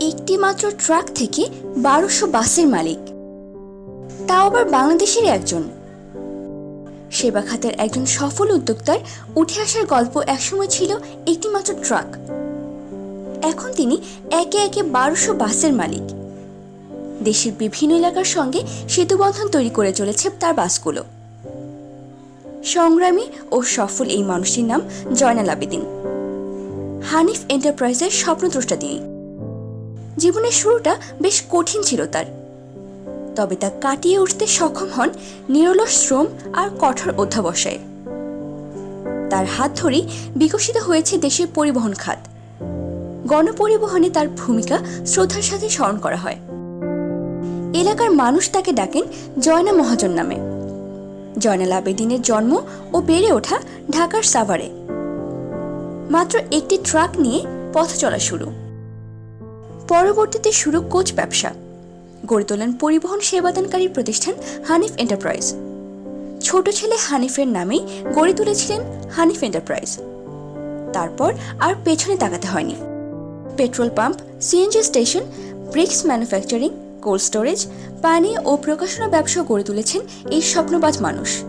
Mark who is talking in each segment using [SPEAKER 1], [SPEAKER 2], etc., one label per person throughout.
[SPEAKER 1] একটি মাত্র ট্রাক থেকে বারোশো বাসের মালিক। তাও আবার বাংলাদেশের একজন। সেবা খাতের একজন সফল উদ্যোক্তার উঠে আসার গল্প একসময় ছিল একটি মাত্র ট্রাক। এখন তিনি একে একে বারোশো বাসের মালিক। দেশের বিভিন্ন এলাকার সঙ্গে সেতুবন্ধন তৈরি করে চলেছে তার বাসগুলো। সংগ্রামী ও সফল এই মানুষটির নাম জয়নাল আবেদিন। হানিফ এন্টারপ্রাইজের স্বপ্নদ্রষ্টা তিনি। জীবনের শুরুটা বেশ কঠিন ছিল তার। তবে তা কাটিয়ে উঠতে সক্ষম হন নিরলস শ্রম আর কঠোর অধ্যাবসায়ে। তার হাত ধরেই বিকশিত হয়েছে দেশের পরিবহন খাত। গণপরিবহনে তার ভূমিকা শ্রদ্ধার সাথে স্মরণ করা হয়। এলাকার মানুষ তাকে ডাকেন জয়না মহাজন নামে। জয়নাল আবেদিনের জন্ম ও বেড়ে ওঠা ঢাকার সাভারে। মাত্র একটি ট্রাক নিয়ে পথ চলা শুরু। পরবর্তীতে শুরু কোচ ব্যবসা। গড়ে তোলেন পরিবহন সেবাদানকারী প্রতিষ্ঠান হানিফ এন্টারপ্রাইজ। ছোট ছেলে হানিফের নামেই গড়ে তুলেছিলেন হানিফ এন্টারপ্রাইজ। তারপর আর পেছনে তাকাতে হয়নি। Petrol pump, CNG station, bricks manufacturing, cold storage, পানি ও প্রকাশনা ব্যবসা গড়ে তুলেছেন এই স্বপ্নবাজ মানুষ।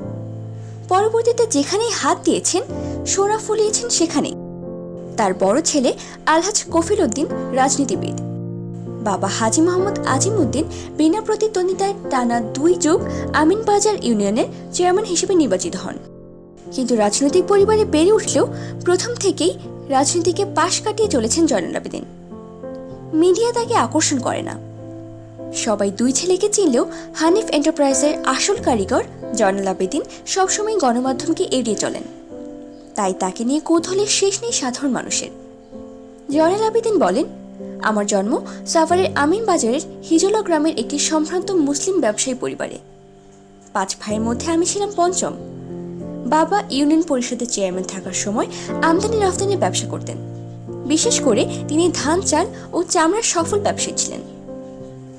[SPEAKER 1] পরবর্তীতে যেখানেই হাত দিয়েছেন, সোনা ফলিয়েছেন সেখানেই। তার বড় ছেলে আলহাজ কফিল উদ্দিন, রাজনীতিবিদ। বাবা হাজি মোহাম্মদ আজিম উদ্দিন বিনা প্রতিদ্বন্দ্বিতায় টানা দুই যুগ আমিনবাজার ইউনিয়নের চেয়ারম্যান হিসেবে নির্বাচিত হন। কিন্তু রাজনৈতিক পরিবারে বেড়ে উঠলেও প্রথম থেকেই রাজনীতিকে পাশ কাটিয়ে চলেছেন জয়নাল আবেদিন মিডিয়া তাকে আকর্ষণ করে না। সবাই দুই ছেলেকে চিনলেও হানিফ এন্টারপ্রাইজের আসল কারিগর জয়নাল আবেদিন সবসময় গণমাধ্যমকে এড়িয়ে চলেন। তাই তাকে নিয়ে কৌতূহলের শেষ নেই সাধারণ মানুষের। জয়নাল আবেদিন বলেন আমার জন্ম সাভারের আমিন বাজারের হিজলা গ্রামের একটি সম্ভ্রান্ত মুসলিম ব্যবসায়ী পরিবারে। পাঁচ ভাইয়ের মধ্যে আমি ছিলাম পঞ্চম। বাবা ইউনিয়ন পরিষদের চেয়ারম্যান থাকার সময় আমদানি রফতানির ব্যবসা করতেন। বিশেষ করে তিনি ধান, চাল ও চামড়ার সফল ব্যবসায়ী ছিলেন।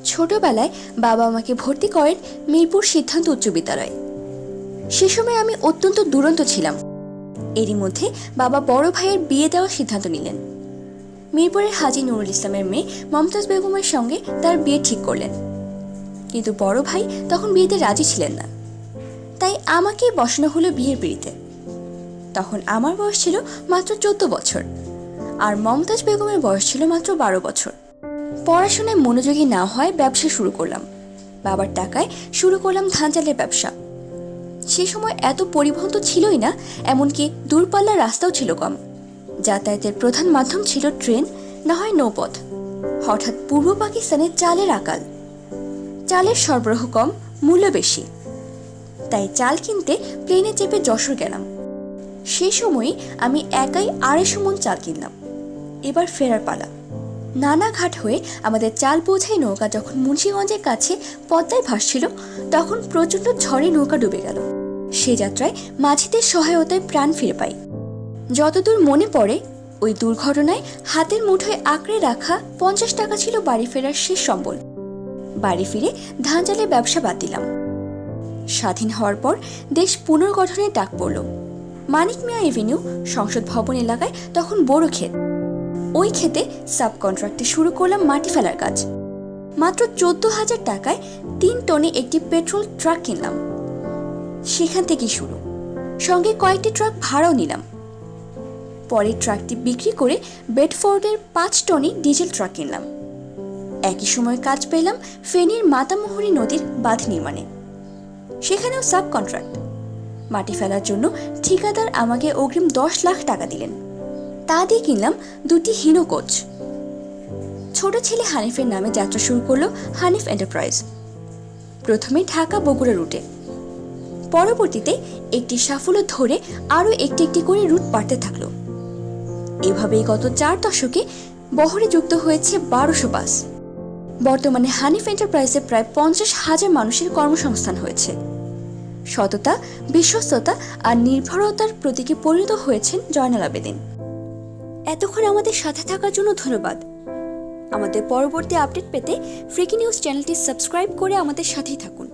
[SPEAKER 1] ছোটবেলায় বাবা আমাকে ভর্তি করেন মিরপুর সিদ্ধান্ত উচ্চ বিদ্যালয়ে। সে সময় আমি অত্যন্ত দুরন্ত ছিলাম। এরই মধ্যে বাবা বড় ভাইয়ের বিয়ে দেওয়ার সিদ্ধান্ত নিলেন। মিরপুরের হাজি নুরুল ইসলামের মেয়ে মমতাজ বেগমের সঙ্গে তার বিয়ে ঠিক করলেন। কিন্তু বড় ভাই তখন বিয়েতে রাজি ছিলেন না। তাই আমাকেই বসানো হলো বিয়ের পিড়িতে। তখন আমার বয়স ছিল মাত্র চোদ্দ বছর আর মমতাজ বেগমের বয়স ছিল মাত্র বারো বছর। পড়াশোনায় মনোযোগী না হয় ব্যবসা শুরু করলাম। বাবার টাকায় শুরু করলাম ধান চালের ব্যবসা। সে সময় এত পরিবহন তো ছিলই না, এমনকি দূরপাল্লার রাস্তাও ছিল কম। যাতায়াতের প্রধান মাধ্যম ছিল ট্রেন, না হয় নৌপথ। হঠাৎ পূর্ব পাকিস্তানে চালের আকাল। চালের সরবরাহ কম, মূল্য বেশি। তাই চাল কিনতে প্লেনে চেপে যশোর গেলাম। সেই সময়ই আমি একাই আড়াইশো মন চাল কিনলাম। এবার ফেরার পালা। নানা ঘাট হয়ে আমাদের চাল বোঝাই নৌকা যখন মুন্সীগঞ্জের কাছে পদ্মায় ভাসছিল, তখন প্রচণ্ড ঝড়ে নৌকা ডুবে গেল। সে যাত্রায় মাঝিদের সহায়তায় প্রাণ ফিরে পাই। যতদূর মনে পড়ে, ওই দুর্ঘটনায় হাতের মুঠোয় আঁকড়ে রাখা পঞ্চাশ টাকা ছিল বাড়ি ফেরার শেষ সম্বল। বাড়ি ফিরে ধান চালের ব্যবসা বাদ দিলাম। স্বাধীন হওয়ার পর দেশ পুনর্গঠনের ডাক পড়ল। মানিক মিয়া এভিনিউ, সংসদ ভবন এলাকায় তখন বড় ক্ষেত। ওই ক্ষেতে সাব কন্ট্রাক্টে শুরু করলাম মাটি ফেলার কাজ। মাত্র চোদ্দ হাজার টাকায় তিন টনে একটি পেট্রোল ট্রাক কিনলাম। সেখান থেকেই শুরু। সঙ্গে কয়েকটি ট্রাক ভাড়াও নিলাম। পরে ট্রাকটি বিক্রি করে বেডফোর্ডের পাঁচ টনই ডিজেল ট্রাক কিনলাম। একই সময় কাজ পেলাম ফেনীর মাতামুহুরী নদীর বাঁধ নির্মাণে। সেখানেও সাব কন্ট্রাক্ট মাটি ফেলার জন্য ঠিকাদার আমাকে অগ্রিম দশ লাখ টাকা দিলেন। তা দিয়ে কিনলাম দুটি হিনো কোচ। ছোট ছেলে হানিফের নামে যাত্রা শুরু করল হানিফ এন্টারপ্রাইজ। প্রথমে ঢাকা বগুড়া রুটে। পরবর্তীতে একটি সাফল্য ধরে আরও একটি একটি করে রুট বাড়তে থাকল। এভাবেই গত চার দশকে বহরে যুক্ত হয়েছে বারোশো বাস। বর্তমানে হানিফ এন্টারপ্রাইজে প্রায় পঞ্চাশ হাজার মানুষের কর্মসংস্থান হয়েছে। সততা, বিশ্বস্ততা আর নির্ভরতার প্রতীকে পরিণত হয়েছেন জয়নাল আবেদিন। এতক্ষণ আমাদের সাথে থাকার জন্য ধন্যবাদ। আমাদের পরবর্তী আপডেট পেতে ফ্রিকি নিউজ চ্যানেলটি সাবস্ক্রাইব করে আমাদের সাথেই থাকুন।